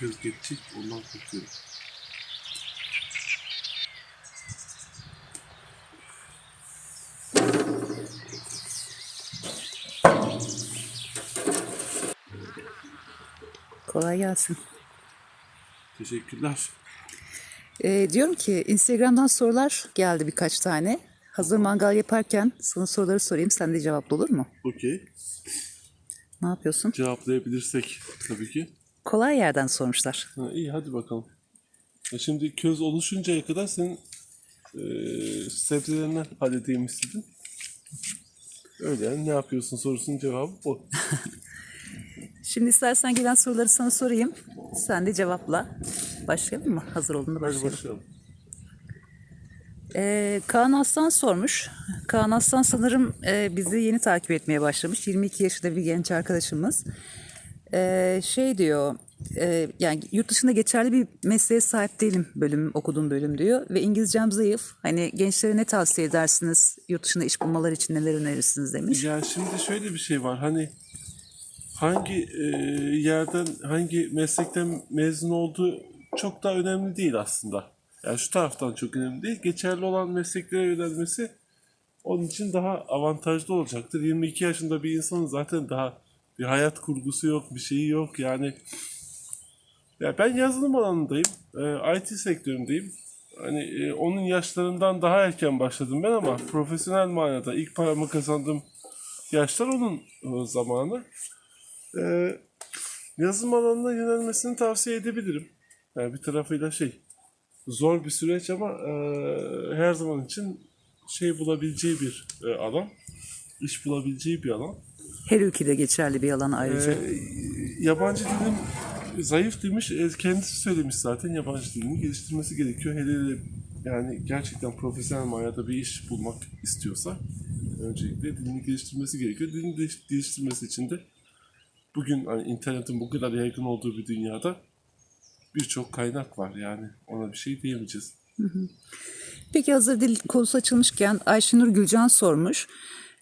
köz geçecek ondan korkuyorum. Kolay gelsin. Teşekkürler. Ee, diyorum ki Instagram'dan sorular geldi birkaç tane. Hazır mangal yaparken sana soruları sorayım. Sen de cevaplı olur mu? Okey. Ne yapıyorsun? Cevaplayabilirsek tabii ki. Kolay yerden sormuşlar. Ha, iyi hadi bakalım. Ya şimdi köz oluşuncaya kadar senin eee sebzelerinden halledeyim istedin. Öyle yani ne yapıyorsun sorusunun cevabı o. Şimdi istersen gelen soruları sana sorayım. Sen de cevapla. Başlayalım mı? Hazır olduğunda Hadi başlayalım. başlayalım. Ee, Kaan Aslan sormuş. Kaan Aslan sanırım e, bizi yeni takip etmeye başlamış. 22 yaşında bir genç arkadaşımız. Ee, şey diyor, e, yani yurt dışında geçerli bir mesleğe sahip değilim bölüm okuduğum bölüm diyor. Ve İngilizcem zayıf. Hani gençlere ne tavsiye edersiniz? Yurt dışında iş bulmaları için neler önerirsiniz demiş. Ya şimdi şöyle bir şey var hani hangi eee, yerden hangi meslekten mezun olduğu çok da önemli değil aslında. Yani şu taraftan çok önemli değil. Geçerli olan mesleklere yönelmesi onun için daha avantajlı olacaktır. 22 yaşında bir insanın zaten daha bir hayat kurgusu yok, bir şeyi yok. Yani ya ben yazılım alanındayım. eee, IT sektöründeyim. Hani eee, onun yaşlarından daha erken başladım ben ama profesyonel manada ilk paramı kazandığım yaşlar onun e, zamanı. Eee yazılım alanına yönelmesini tavsiye edebilirim. Yani bir tarafıyla şey zor bir süreç ama eee, her zaman için şey bulabileceği bir e, alan. iş bulabileceği bir alan. Her ülkede geçerli bir alan ayrıca. Ee, yabancı dilim zayıf demiş. E, Kendisi söylemiş zaten yabancı dilini geliştirmesi gerekiyor. Hele hele yani gerçekten profesyonel manada bir iş bulmak istiyorsa öncelikle dilini geliştirmesi gerekiyor. Dilini geliştirmesi için de bugün hani internetin bu kadar yaygın olduğu bir dünyada birçok kaynak var yani ona bir şey diyemeyeceğiz. Peki hazır dil konusu açılmışken Ayşenur Gülcan sormuş.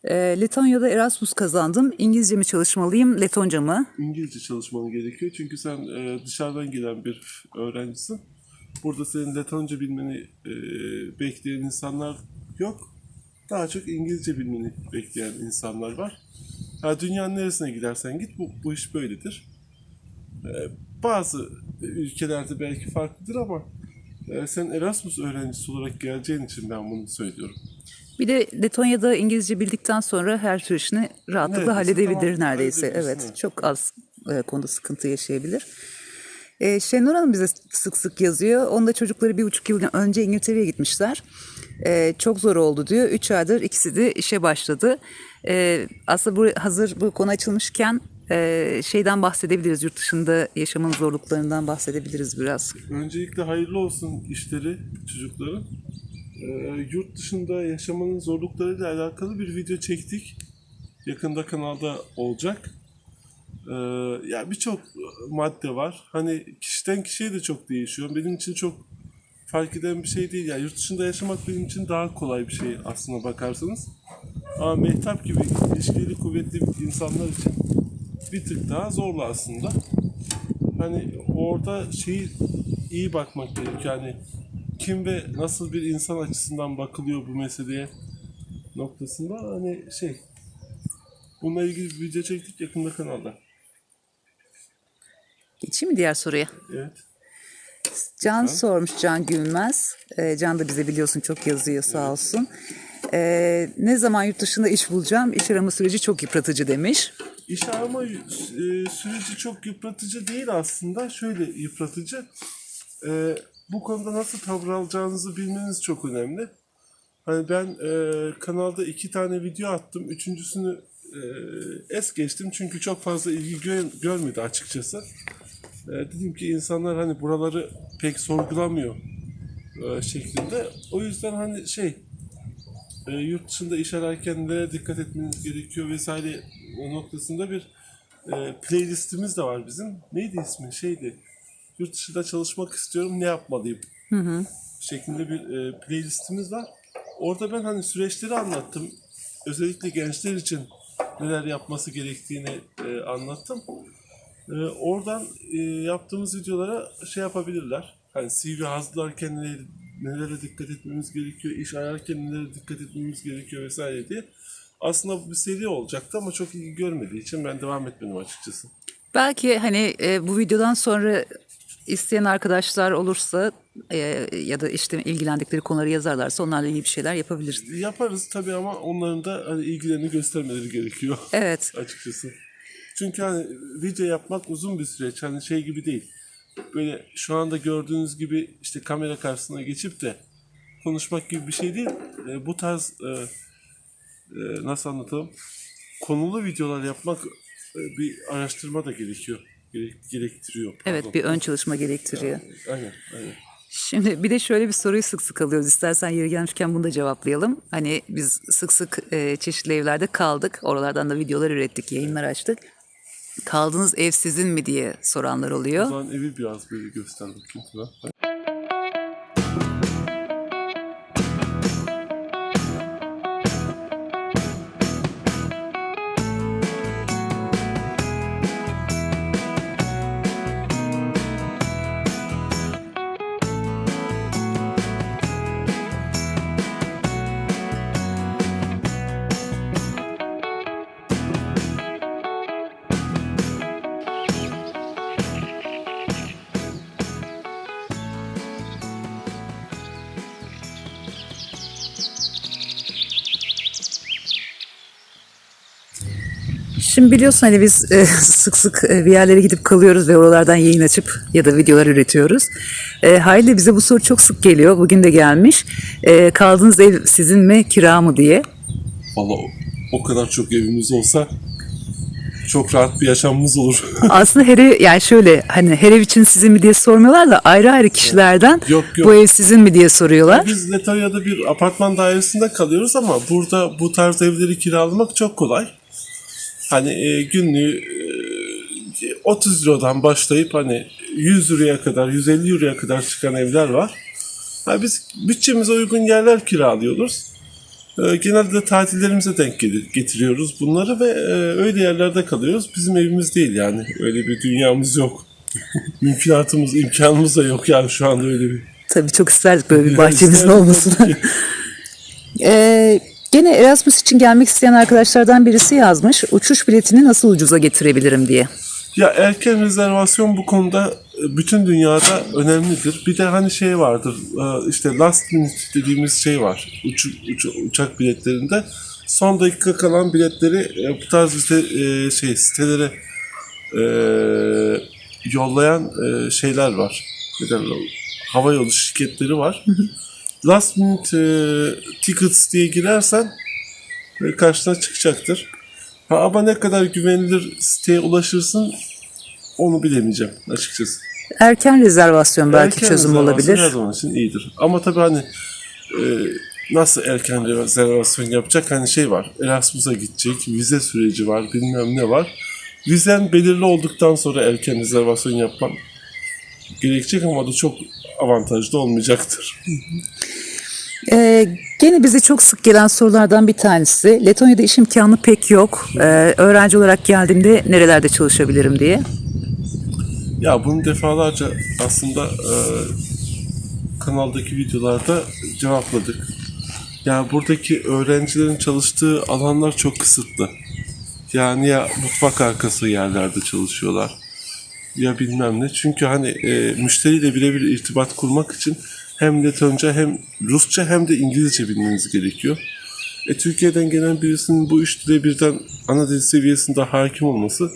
Ee, Letonya'da Erasmus kazandım. İngilizce mi çalışmalıyım, Letonca mı? İngilizce çalışman gerekiyor çünkü sen e, dışarıdan gelen bir öğrencisin. Burada senin Letonca bilmeni e, bekleyen insanlar yok. Daha çok İngilizce bilmeni bekleyen insanlar var. Ha, dünyanın neresine gidersen git bu, bu iş böyledir. E, bazı ülkelerde belki farklıdır ama e, sen Erasmus öğrencisi olarak geleceğin için ben bunu söylüyorum. Bir de Letonya'da İngilizce bildikten sonra her tür işini rahatlıkla Neredeyse halledebilir tamam, neredeyse. Evet, evet. çok az e, konuda sıkıntı yaşayabilir. E, Şenur Hanım bize sık sık yazıyor. Onda çocukları bir buçuk yıl önce İngiltere'ye gitmişler. E, çok zor oldu diyor. Üç aydır ikisi de işe başladı. E, aslında bu, hazır bu konu açılmışken e, şeyden bahsedebiliriz. Yurt dışında yaşamın zorluklarından bahsedebiliriz biraz. Öncelikle hayırlı olsun işleri çocukların. Ee, yurt dışında yaşamanın zorluklarıyla alakalı bir video çektik. Yakında kanalda olacak. Ee, ya birçok madde var. Hani kişiden kişiye de çok değişiyor. Benim için çok fark eden bir şey değil. Yani yurt dışında yaşamak benim için daha kolay bir şey aslına bakarsanız. Ama Mehtap gibi ilişkili kuvvetli insanlar için bir tık daha zorlu aslında hani orada şeyi iyi bakmak gerekiyor. Yani kim ve nasıl bir insan açısından bakılıyor bu meseleye noktasında hani şey bununla ilgili bir video çektik yakında kanalda. Geçeyim mi diğer soruya? Evet. Can sormuş Can Gülmez. Ee, Can da bize biliyorsun çok yazıyor sağ olsun. Ee, ne zaman yurt dışında iş bulacağım? İş arama süreci çok yıpratıcı demiş. İş arama e, süreci çok yıpratıcı değil aslında. Şöyle yıpratıcı. E, bu konuda nasıl tavır alacağınızı bilmeniz çok önemli. Hani ben e, kanalda iki tane video attım. Üçüncüsünü e, es geçtim çünkü çok fazla ilgi gö- görmedi açıkçası. E, dedim ki insanlar hani buraları pek sorgulamıyor e, şeklinde. O yüzden hani şey e, yurt dışında iş ararken nereye dikkat etmeniz gerekiyor vesaire noktasında bir e, playlistimiz de var bizim. Neydi ismi? Şeydi. Yurt dışında çalışmak istiyorum ne yapmalıyım? şeklinde bir e, playlistimiz var. Orada ben hani süreçleri anlattım. Özellikle gençler için neler yapması gerektiğini e, anlattım. Ee, oradan e, yaptığımız videolara şey yapabilirler. Hani CV hazırlarken nelere, nelere dikkat etmemiz gerekiyor, iş ararken nelere dikkat etmemiz gerekiyor vesaire diye. Aslında bu bir seri olacaktı ama çok ilgi görmediği için ben devam etmedim açıkçası. Belki hani e, bu videodan sonra isteyen arkadaşlar olursa e, ya da işte ilgilendikleri konuları yazarlarsa onlarla ilgili bir şeyler yapabiliriz. Yaparız tabii ama onların da hani ilgilerini göstermeleri gerekiyor. Evet. açıkçası. Çünkü hani video yapmak uzun bir süreç. Hani şey gibi değil. Böyle şu anda gördüğünüz gibi işte kamera karşısına geçip de konuşmak gibi bir şey değil. E, bu tarz e, e, nasıl anlatalım? Konulu videolar yapmak e, bir araştırma da gerekiyor. Gerek- gerektiriyor. pardon. Evet bir ön çalışma gerektiriyor. Aynen, aynen. Şimdi bir de şöyle bir soruyu sık sık alıyoruz. İstersen yeri gelmişken bunu da cevaplayalım. Hani biz sık sık e, çeşitli evlerde kaldık. Oralardan da videolar ürettik, yayınlar açtık. Kaldığınız ev sizin mi diye soranlar O oluyor. zaman evi biraz böyle göster bakayım Şimdi biliyorsun hani biz e, sık sık e, bir yerlere gidip kalıyoruz ve oralardan yayın açıp ya da videolar üretiyoruz. E, Hayli bize bu soru çok sık geliyor. Bugün de gelmiş. E, kaldığınız ev sizin mi kira mı diye. Valla o, o kadar çok evimiz olsa çok rahat bir yaşamımız olur. Aslında her ev, yani şöyle hani her ev için sizin mi diye sormuyorlar da ayrı ayrı kişilerden Yok, yok. bu ev sizin mi diye soruyorlar. Biz Letonya'da bir apartman dairesinde kalıyoruz ama burada bu tarz evleri kiralamak çok kolay. Hani e, günlüğü e, 30 Euro'dan başlayıp hani 100 Euro'ya kadar, 150 Euro'ya kadar çıkan evler var. Ha, biz bütçemize uygun yerler kiralıyoruz. E, genelde de tatillerimize denk getiriyoruz bunları ve e, öyle yerlerde kalıyoruz. Bizim evimiz değil yani. Öyle bir dünyamız yok. Mümkünatımız, imkanımız da yok yani şu anda öyle bir Tabii çok isterdik böyle bir Yani bahçemizin olmasını. Ee, gene Erasmus için gelmek isteyen arkadaşlardan birisi yazmış. Uçuş biletini nasıl ucuza getirebilirim diye. Ya erken rezervasyon bu konuda e, bütün dünyada önemlidir. Bir de hani şey vardır e, işte last minute dediğimiz şey var uçu, uçu- uçak biletlerinde. Son dakika kalan biletleri e, bu tarz işte şey sitelere e, yollayan şeyler var. Hava yolu şirketleri var. Last minute e, tickets diye girersen e, karşına çıkacaktır. Ha, ama ne kadar güvenilir siteye ulaşırsın onu bilemeyeceğim açıkçası. Erken rezervasyon belki Erken çözüm rezervasyon olabilir. Her zaman için iyidir. Ama tabii hani e, nasıl erken rezervasyon yapacak hani şey var. Erasmus'a gidecek, vize süreci var, bilmem ne var. Vizen belirli olduktan sonra erken rezervasyon yapman gerekecek ama da çok avantajlı olmayacaktır. Ee, gene bize çok sık gelen sorulardan bir tanesi. Letonya'da iş imkanı pek yok. Ee, öğrenci olarak geldiğimde nerelerde çalışabilirim diye. Ya bunu defalarca aslında e, kanaldaki videolarda cevapladık. Yani buradaki öğrencilerin çalıştığı alanlar çok kısıtlı. Yani ya mutfak arkası yerlerde çalışıyorlar ya bilmem ne. Çünkü hani e, müşteriyle birebir irtibat kurmak için hem Letonca hem Rusça hem de İngilizce bilmeniz gerekiyor. E, Türkiye'den gelen birisinin bu üç dile birden ana dil seviyesinde hakim olması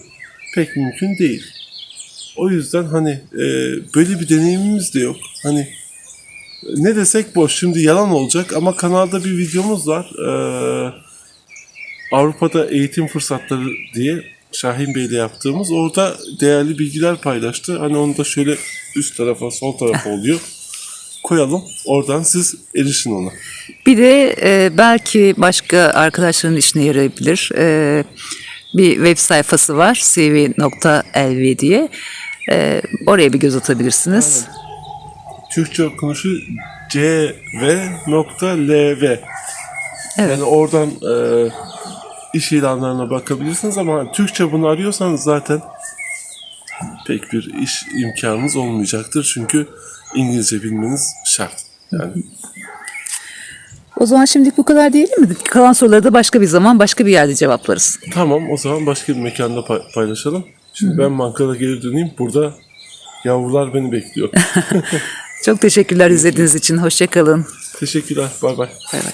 pek mümkün değil. O yüzden hani e, böyle bir deneyimimiz de yok. Hani ne desek boş şimdi yalan olacak ama kanalda bir videomuz var. E, Avrupa'da eğitim fırsatları diye Şahin Bey'le yaptığımız orada değerli bilgiler paylaştı. Hani onu da şöyle üst tarafa sol tarafa oluyor. Koyalım oradan siz erişin ona. Bir de e, belki başka arkadaşların işine yarayabilir. E, bir web sayfası var cv.lv diye. E, oraya bir göz atabilirsiniz. Türkçe okunuşu cv.lv. Yani oradan e, iş ilanlarına bakabilirsiniz ama Türkçe bunu arıyorsanız zaten pek bir iş imkanınız olmayacaktır. Çünkü İngilizce bilmeniz şart. Yani O zaman şimdilik bu kadar diyelim mi? Kalan soruları da başka bir zaman başka bir yerde cevaplarız. tamam o zaman başka bir mekanda pay- paylaşalım. Şimdi ben bankada geri döneyim. Burada yavrular beni bekliyor. Çok teşekkürler izlediğiniz için. Hoşçakalın. Teşekkürler. Bay bay. Bay bay.